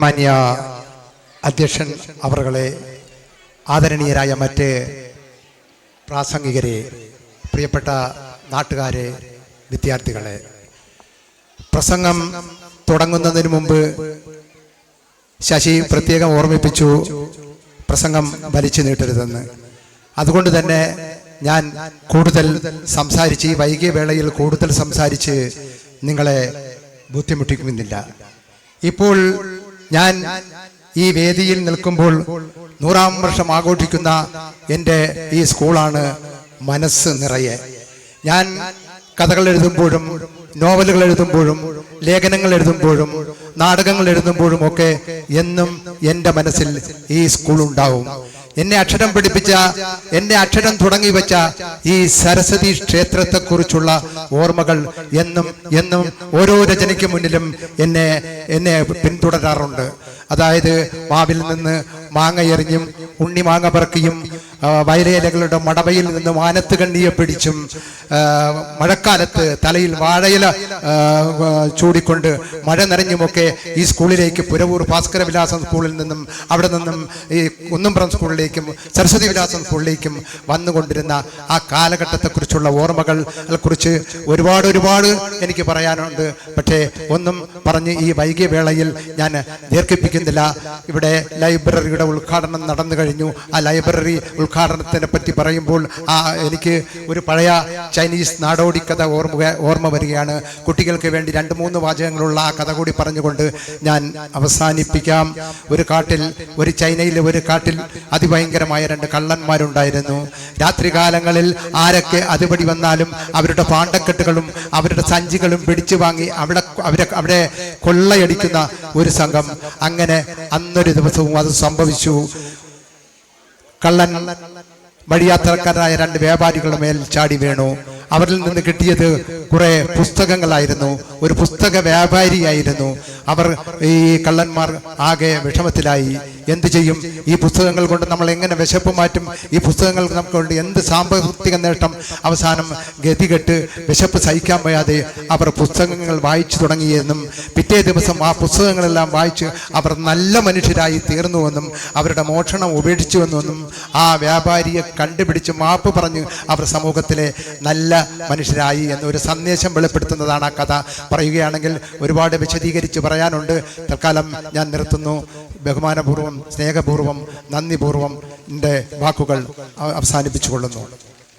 മാന്യ അധ്യക്ഷൻ അവറുകളെ ആദരണീയരായ മറ്റ് പ്രാസംഗികരെ പ്രിയപ്പെട്ട നാട്ടുകാരെ വിദ്യാർത്ഥികളെ. പ്രസംഗം തുടങ്ങുന്നതിന് മുമ്പ് ശശി പ്രത്യേകം ഓർമ്മിപ്പിച്ചു പ്രസംഗം വലിച്ചു നീട്ടരുതെന്ന്. അതുകൊണ്ട് തന്നെ ഞാൻ കൂടുതൽ സംസാരിച്ച് ഈ വൈകിയ വേളയിൽ കൂടുതൽ സംസാരിച്ച് നിങ്ങളെ ബുദ്ധിമുട്ടിക്കുന്നില്ല. ഇപ്പോൾ ഞാൻ ഈ വേദിയിൽ നിൽക്കുമ്പോൾ നൂറാം വർഷം ആഘോഷിക്കുന്ന എന്റെ ഈ സ്കൂളാണ് മനസ്സ് നിറയെ. ഞാൻ കഥകൾ എഴുതുമ്പോഴും നോവലുകൾ എഴുതുമ്പോഴും ലേഖനങ്ങൾ എഴുതുമ്പോഴും നാടകങ്ങൾ എഴുതുമ്പോഴും ഒക്കെ എന്നും എന്റെ മനസ്സിൽ ഈ സ്കൂൾ ഉണ്ടാവും. എന്നെ അക്ഷരം പഠിപ്പിച്ച എന്നെ അക്ഷരം തുടങ്ങി വെച്ച ഈ സരസ്വതി ക്ഷേത്രത്തെക്കുറിച്ചുള്ള ഓർമ്മകൾ എന്നും എന്നും ഓരോ രചനയ്ക്ക് മുന്നിലും എന്നെ എന്നെ പിന്തുടരാറുണ്ട്. അതായത് മാവിൽ നിന്ന് മാങ്ങ എറിഞ്ഞും ഉണ്ണി മാങ്ങ പറക്കിയും വയലേലകളുടെ മടവയിൽ നിന്ന് മാനത്ത് കണ്ണിയെ പിടിച്ചും മഴക്കാലത്ത് തലയിൽ വാഴയില ചൂടിക്കൊണ്ട് മഴ നിറഞ്ഞുമൊക്കെ ഈ സ്കൂളിലേക്ക് പുരവൂർ ഭാസ്കര വിലാസം സ്കൂളിൽ നിന്നും അവിടെ നിന്നും ഈ കുന്നംപുറം സ്കൂളിലേക്കും സരസ്വതി വിലാസം സ്കൂളിലേക്കും വന്നുകൊണ്ടിരുന്ന ആ കാലഘട്ടത്തെക്കുറിച്ചുള്ള ഓർമ്മകൾ കുറിച്ച് ഒരുപാട് ഒരുപാട് എനിക്ക് പറയാനുണ്ട്. പക്ഷേ ഒന്നും പറഞ്ഞ് ഈ വൈകിയ വേളയിൽ ഞാൻ ദീർഘിപ്പിക്കുന്നില്ല. ഇവിടെ ലൈബ്രറിയുടെ ഉദ്ഘാടനം നടന്നു കഴിഞ്ഞു. ആ ലൈബ്രറി ഉദ്ഘാടനത്തിനെ പറ്റി പറയുമ്പോൾ ആ എനിക്ക് ഒരു പഴയ ചൈനീസ് നാടോടി കഥ ഓർമ്മ ഓർമ്മ വരികയാണ്. കുട്ടികൾക്ക് വേണ്ടി രണ്ട് മൂന്ന് വാചകങ്ങളുള്ള ആ കഥ കൂടി പറഞ്ഞുകൊണ്ട് ഞാൻ അവസാനിപ്പിക്കാം. ഒരു കാട്ടിൽ ഒരു ചൈനയിലെ ഒരു കാട്ടിൽ അതിഭയങ്കരമായ രണ്ട് കള്ളന്മാരുണ്ടായിരുന്നു. രാത്രികാലങ്ങളിൽ ആരൊക്കെ അതുപടി വന്നാലും അവരുടെ പാണ്ടക്കെട്ടുകളും അവരുടെ സഞ്ചികളും പിടിച്ചു വാങ്ങി അവിടെ അവരെ അവിടെ കൊള്ളയടിക്കുന്ന ഒരു സംഘം. അങ്ങനെ അന്നൊരു ദിവസവും അത് സംഭവിച്ചു. കള്ളൻ വഴിയാത്രക്കാരായ രണ്ട് വ്യാപാരികളുടെ മേൽ ചാടി വീണു. അവരിൽ നിന്ന് കിട്ടിയത് കുറെ പുസ്തകങ്ങളായിരുന്നു. ഒരു പുസ്തക വ്യാപാരിയായിരുന്നു. അവർ ഈ കള്ളന്മാർ ആകെ വിഷമത്തിലായി. എന്ത് ചെയ്യും? ഈ പുസ്തകങ്ങൾ കൊണ്ട് നമ്മൾ എങ്ങനെ വിശപ്പ് മാറ്റും? ഈ പുസ്തകങ്ങൾ നമുക്ക് കൊണ്ട് എന്ത് സാമ്പത്തിക നേട്ടം? അവസാനം ഗതികെട്ട് വിശപ്പ് സഹിക്കാൻ വയ്യാതെ അവർ പുസ്തകങ്ങൾ വായിച്ചു തുടങ്ങിയെന്നും പിറ്റേ ദിവസം ആ പുസ്തകങ്ങളെല്ലാം വായിച്ച് അവർ നല്ല മനുഷ്യരായി തീർന്നുവെന്നും അവരുടെ മോഷണം ഉപേക്ഷിച്ചുവെന്നും ആ വ്യാപാരിയെ കണ്ടുപിടിച്ച് മാപ്പ് പറഞ്ഞ് അവർ സമൂഹത്തിലെ നല്ല മനുഷ്യരായി എന്നൊരു സന്ദേശം വെളിപ്പെടുത്തുന്നതാണ് ആ കഥ. പറയുകയാണെങ്കിൽ ഒരുപാട് വിശദീകരിച്ച് പറയാനുണ്ട്. തൽക്കാലം ഞാൻ നിർത്തുന്നു. ബഹുമാനപൂർവം സ്നേഹപൂർവം നന്ദിപൂർവം എന്റെ വാക്കുകൾ അവസാനിപ്പിച്ചു അവസാനിപ്പിച്ചുകൊള്ളുന്നു.